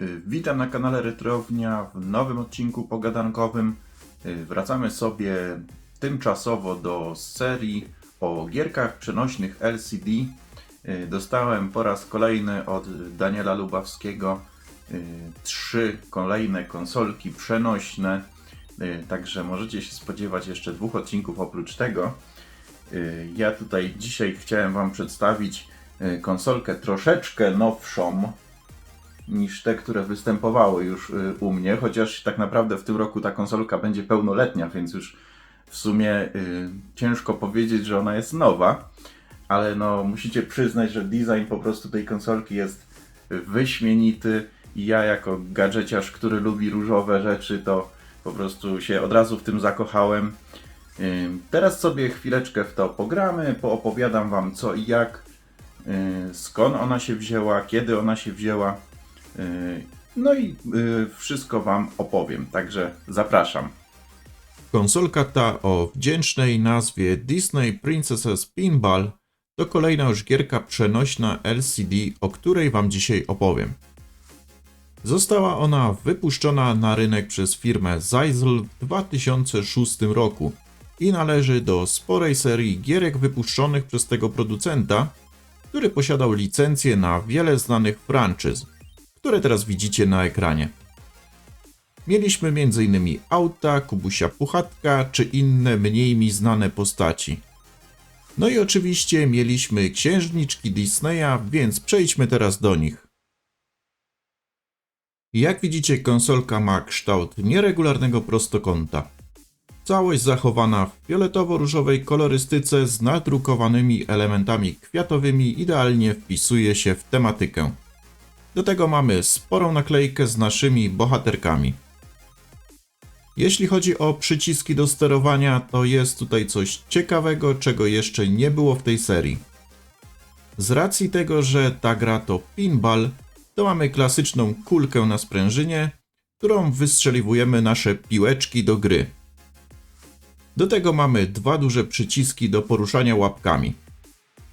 Y, Witam na kanale Retrownia w nowym odcinku pogadankowym. Y, Wracamy sobie tymczasowo do serii o gierkach przenośnych LCD. Y, Dostałem po raz kolejny od Daniela Lubawskiego trzy kolejne konsolki przenośne. Także możecie się spodziewać jeszcze dwóch odcinków oprócz tego. Ja tutaj dzisiaj chciałem Wam przedstawić konsolkę troszeczkę nowszą niż te, które występowały już y, u mnie, chociaż tak naprawdę w tym roku ta konsolka będzie pełnoletnia, więc już w sumie y, ciężko powiedzieć, że ona jest nowa, ale no musicie przyznać, że design po prostu tej konsolki jest wyśmienity i ja jako gadżeciarz, który lubi różowe rzeczy, to po prostu się od razu w tym zakochałem. Ym, Teraz sobie chwileczkę w to pogramy, poopowiadam Wam co i jak, yy, skąd ona się wzięła, kiedy ona się wzięła. Yy, No i yy, wszystko Wam opowiem, także zapraszam. Konsolka ta o wdzięcznej nazwie Disney Princesses Pinball to kolejna już gierka przenośna LCD, o której Wam dzisiaj opowiem. Została ona wypuszczona na rynek przez firmę Zeisel w 2006 roku i należy do sporej serii gierek wypuszczonych przez tego producenta, który posiadał licencję na wiele znanych franczyz, które teraz widzicie na ekranie. Mieliśmy m.in. Auta, Kubusia Puchatka czy inne mniej mi znane postaci. No i oczywiście mieliśmy księżniczki Disneya, więc przejdźmy teraz do nich. Jak widzicie, konsolka ma kształt nieregularnego prostokąta. Całość zachowana w fioletowo-różowej kolorystyce z nadrukowanymi elementami kwiatowymi idealnie wpisuje się w tematykę. Do tego mamy sporą naklejkę z naszymi bohaterkami. Jeśli chodzi o przyciski do sterowania, to jest tutaj coś ciekawego, czego jeszcze nie było w tej serii. Z racji tego, że ta gra to pinball, to mamy klasyczną kulkę na sprężynie, którą wystrzeliwujemy nasze piłeczki do gry. Do tego mamy dwa duże przyciski do poruszania łapkami.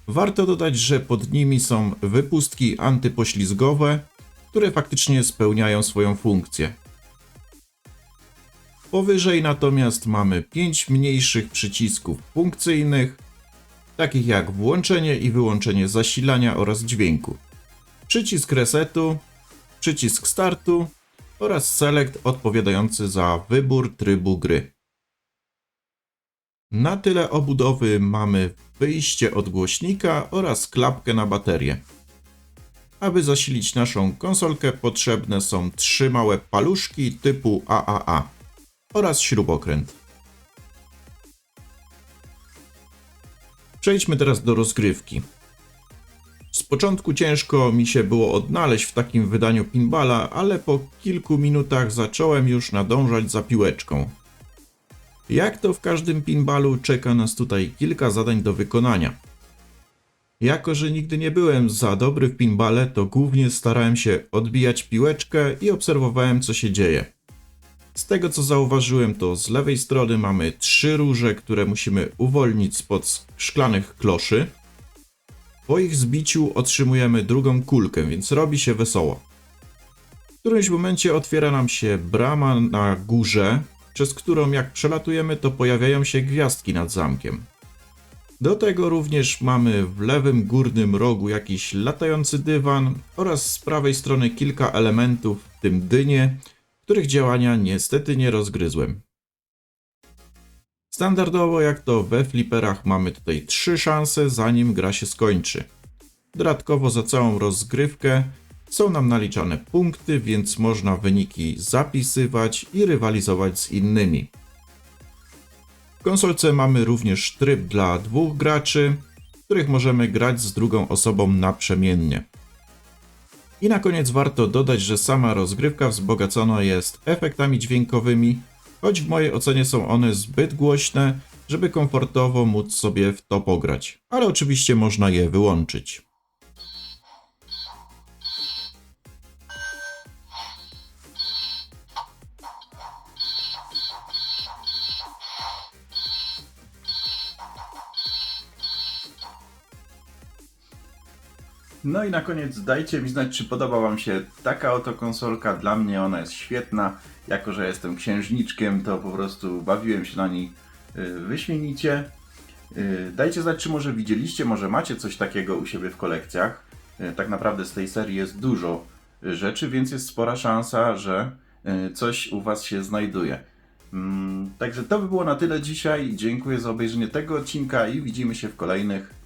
Warto dodać, że pod nimi są wypustki antypoślizgowe, które faktycznie spełniają swoją funkcję. Powyżej natomiast mamy 5 mniejszych przycisków funkcyjnych, takich jak włączenie i wyłączenie zasilania oraz dźwięku, przycisk resetu, przycisk startu oraz select odpowiadający za wybór trybu gry. Na tyle obudowy mamy wyjście od głośnika oraz klapkę na baterię. Aby zasilić naszą konsolkę potrzebne są trzy małe paluszki typu AAA oraz śrubokręt. Przejdźmy teraz do rozgrywki. Z początku ciężko mi się było odnaleźć w takim wydaniu pinballa, ale po kilku minutach zacząłem już nadążać za piłeczką. Jak to w każdym pinballu czeka nas tutaj kilka zadań do wykonania. Jako, że nigdy nie byłem za dobry w pinballe, to głównie starałem się odbijać piłeczkę i obserwowałem co się dzieje. Z tego co zauważyłem, to z lewej strony mamy trzy róże, które musimy uwolnić spod szklanych kloszy. Po ich zbiciu otrzymujemy drugą kulkę, więc robi się wesoło. W którymś momencie otwiera nam się brama na górze, przez którą jak przelatujemy, to pojawiają się gwiazdki nad zamkiem. Do tego również mamy w lewym górnym rogu jakiś latający dywan oraz z prawej strony kilka elementów, w tym dynie, których działania niestety nie rozgryzłem. Standardowo jak to we fliperach mamy tutaj trzy szanse zanim gra się skończy. Dodatkowo za całą rozgrywkę są nam naliczane punkty, więc można wyniki zapisywać i rywalizować z innymi. W konsolce mamy również tryb dla dwóch graczy, w których możemy grać z drugą osobą naprzemiennie. I na koniec warto dodać, że sama rozgrywka wzbogacona jest efektami dźwiękowymi, choć w mojej ocenie są one zbyt głośne, żeby komfortowo móc sobie w to pograć, ale oczywiście można je wyłączyć. No i na koniec dajcie mi znać, czy podoba Wam się taka oto konsolka. Dla mnie ona jest świetna. Jako, że jestem księżniczkiem, to po prostu bawiłem się na niej y, wyśmienicie. Y, Dajcie znać, czy może widzieliście, może macie coś takiego u siebie w kolekcjach. Y, Tak naprawdę z tej serii jest dużo rzeczy, więc jest spora szansa, że coś u Was się znajduje. Mm, Także to by było na tyle dzisiaj. Dziękuję za obejrzenie tego odcinka i widzimy się w kolejnych.